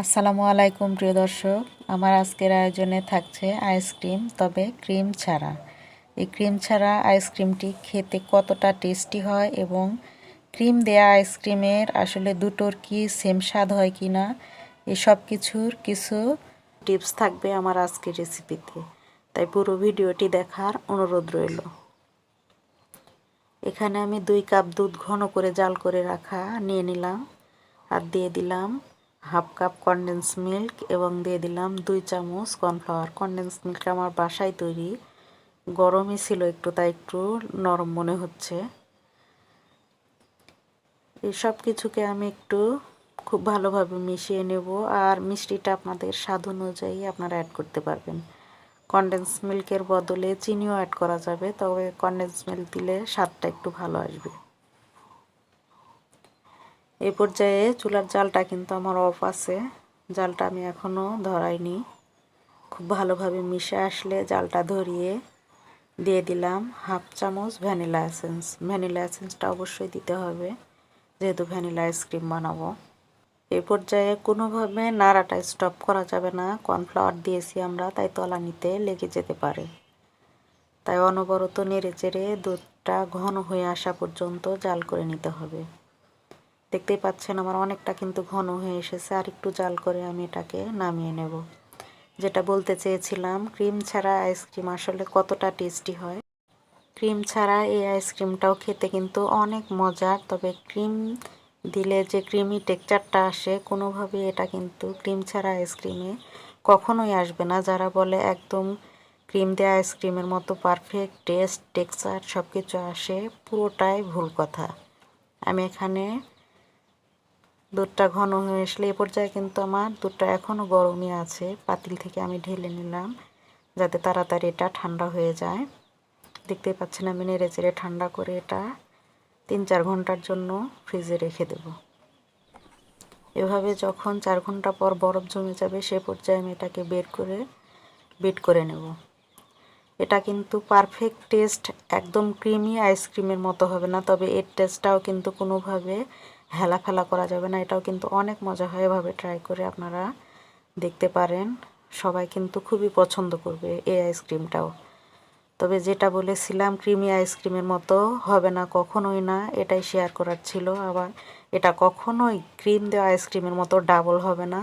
আসসালামু আলাইকুম, প্রিয় দর্শক। আমার আজকের আয়োজনে থাকছে আইসক্রিম তবে ক্রিম ছাড়া। এই ক্রিম ছাড়া আইসক্রিমটি খেতে কতটা টেস্টি হয় এবং ক্রিম দেয়া আইসক্রিমের আসলে দুটোর কি সেম স্বাদ হয় কি না এসব কিছুর কিছু টিপস থাকবে আমার আজকের রেসিপিতে তাই পুরো ভিডিওটি দেখার অনুরোধ রইল। এখানে আমি দুই কাপ দুধ ঘন করে জাল করে রাখা নিয়ে নিলাম আর দিয়ে দিলাম হাফ কাপ কনডেন্স মিল্ক এবং দিয়ে দিলাম দুই চামচ কর্নফ্লাওয়ার কনডেন্স মিল্ক আমার বাসায় তৈরি, গরমই ছিল একটু, তাই একটু নরম মনে হচ্ছে। এই সব কিছুকে আমি একটু খুব ভালোভাবে মিশিয়ে নেব আর মিষ্টিটা আপনাদের স্বাদ অনুযায়ী আপনারা অ্যাড করতে পারবেন। কনডেন্স মিল্কের বদলে চিনিও অ্যাড করা যাবে, তবে কনডেন্স মিল্ক দিলে স্বাদটা একটু ভালো আসবে। এই পর্যায়ে চুলার জালটা কিন্তু আমার অফ আছে। জালটা আমি এখনও ধরাইনি। খুব ভালোভাবে মিশে আসলে জালটা ধরিয়ে দিয়ে দিলাম হাফ চামচ ভ্যানিলা এসেন্স। ভ্যানিলা এসেন্সটা অবশ্যই দিতে হবে, যেহেতু ভ্যানিলা আইসক্রিম বানাবো। এই পর্যায়ে কোনোভাবে নাড়াটা স্টপ করা যাবে না। কর্নফ্লাওয়ার দিয়েছি আমরা, তাই তলানিতে লেগে যেতে পারে। তাই অনবরত নেড়ে চেড়ে দুধটা ঘন হয়ে আসা পর্যন্ত জাল করে নিতে হবে। দেখতেই পাচ্ছেন আমার অনেকটা কিন্তু ঘন হয়ে এসেছে। আর একটু জাল করে আমি এটাকে নামিয়ে নেব। যেটা বলতে চেয়েছিলাম, ক্রিম ছাড়া আইসক্রিম আসলে কতটা টেস্টি হয়। ক্রিম ছাড়া এই আইসক্রিমটাও খেতে কিন্তু অনেক মজার, তবে ক্রিম দিলে যে ক্রিমি টেক্সচারটা আসে, কোনোভাবে এটা কিন্তু ক্রিম ছাড়া আইসক্রিমে কখনোই আসবে না। যারা বলে একদম ক্রিম দেওয়া আইসক্রিমের মতো পারফেক্ট টেস্ট টেক্সচার সব কিছু আসে, পুরোটাই ভুল কথা। আমি এখানে দুধটা ঘন হয়ে আসলে এ পর্যায়ে কিন্তু আমার দুধটা এখনও গরমই আছে। পাতিল থেকে আমি ঢেলে নিলাম যাতে তাড়াতাড়ি এটা ঠান্ডা হয়ে যায়। দেখতেই পাচ্ছেন আমি নেড়ে চেড়ে ঠান্ডা করে এটা তিন চার ঘণ্টার জন্য ফ্রিজে রেখে দেব। এভাবে যখন চার ঘণ্টা পর বরফ জমে যাবে সে পর্যায়ে আমি এটাকে বের করে বিট করে নেব। এটা কিন্তু পারফেক্ট টেস্ট, একদম ক্রিমি আইসক্রিমের মতো হবে না, তবে এর টেস্টটাও কিন্তু কোনোভাবে হেলা ফেলা করা যাবে না। এটাও কিন্তু অনেক মজা হয় এভাবে ট্রাই করে আপনারা দেখতে পারেন। সবাই কিন্তু খুবই পছন্দ করবে এই আইসক্রিমটাও তবে যেটা বলেছিলাম ক্রিমি আইসক্রিমের মতো হবে না, কখনোই না, এটাই শেয়ার করার ছিল। আবার এটা কখনোই ক্রিম দেওয়া আইসক্রিমের মতো ডাবল হবে না,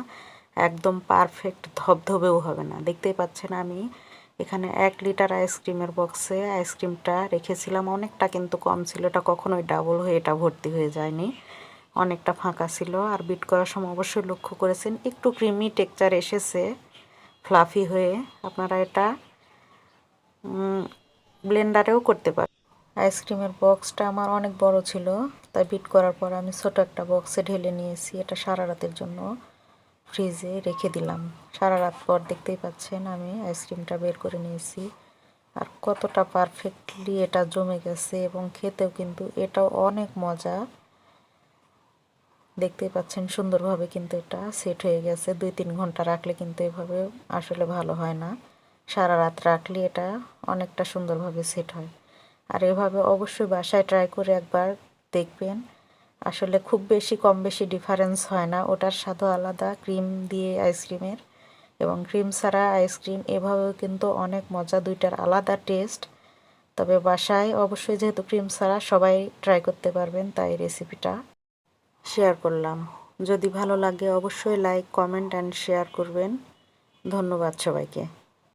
একদম পারফেক্ট ধবধবেও হবে না। দেখতেই পাচ্ছেন আমি এখানে এক লিটার আইসক্রিমের বক্সে আইসক্রিমটা রেখেছিলাম। অনেকটা কিন্তু কম ছিল, এটা কখনোই ডাবল হয়ে, এটা ভর্তি হয়ে যায়নি। অনেকটা ফাঁকা ছিল। আর বিট করার সময় অবশ্যই লক্ষ্য করেছেন, একটু ক্রিমি টেক্সচার এসেছে ফ্লাফি হয়ে। আপনারা এটা ব্লেন্ডারেও করতে পারেন। আইসক্রিমের বক্সটা আমার অনেক বড় ছিল, তাই বিট করার পর আমি ছোটো একটা বক্সে ঢেলে নিয়েছি। এটা সারা রাতের জন্য ফ্রিজে রেখে দিলাম। সারা রাত পর দেখতেই পাচ্ছেন আমি আইসক্রিমটা বের করে নিয়েছি। আর কতটা পারফেক্টলি এটা জমে গেছে এবং খেতেও কিন্তু এটাও অনেক মজা। দেখতেই পাচ্ছেন সুন্দরভাবে কিন্তু এটা সেট হয়ে গেছে। দুই তিন ঘণ্টা রাখলে কিন্তু এভাবে আসলে ভালো হয় না। সারা রাত রাখলে এটা অনেকটা সুন্দরভাবে সেট হয়। আর এভাবে অবশ্যই বাসায় ট্রাই করে একবার দেখবেন। আসলে খুব বেশি, কম বেশি ডিফারেন্স হয় না। ওটার স্বাদও আলাদা ক্রিম দিয়ে আইসক্রিমের এবং ক্রিম ছাড়া আইসক্রিম এভাবেও কিন্তু অনেক মজা, দুইটার আলাদা টেস্ট তবে বাসায় অবশ্যই যেহেতু ক্রিম ছাড়া সবাই ট্রাই করতে পারবেন, তাই রেসিপিটা শেয়ার করলাম। যদি ভালো লাগে অবশ্যই লাইক কমেন্ট অ্যান্ড শেয়ার করবেন। ধন্যবাদ সবাইকে।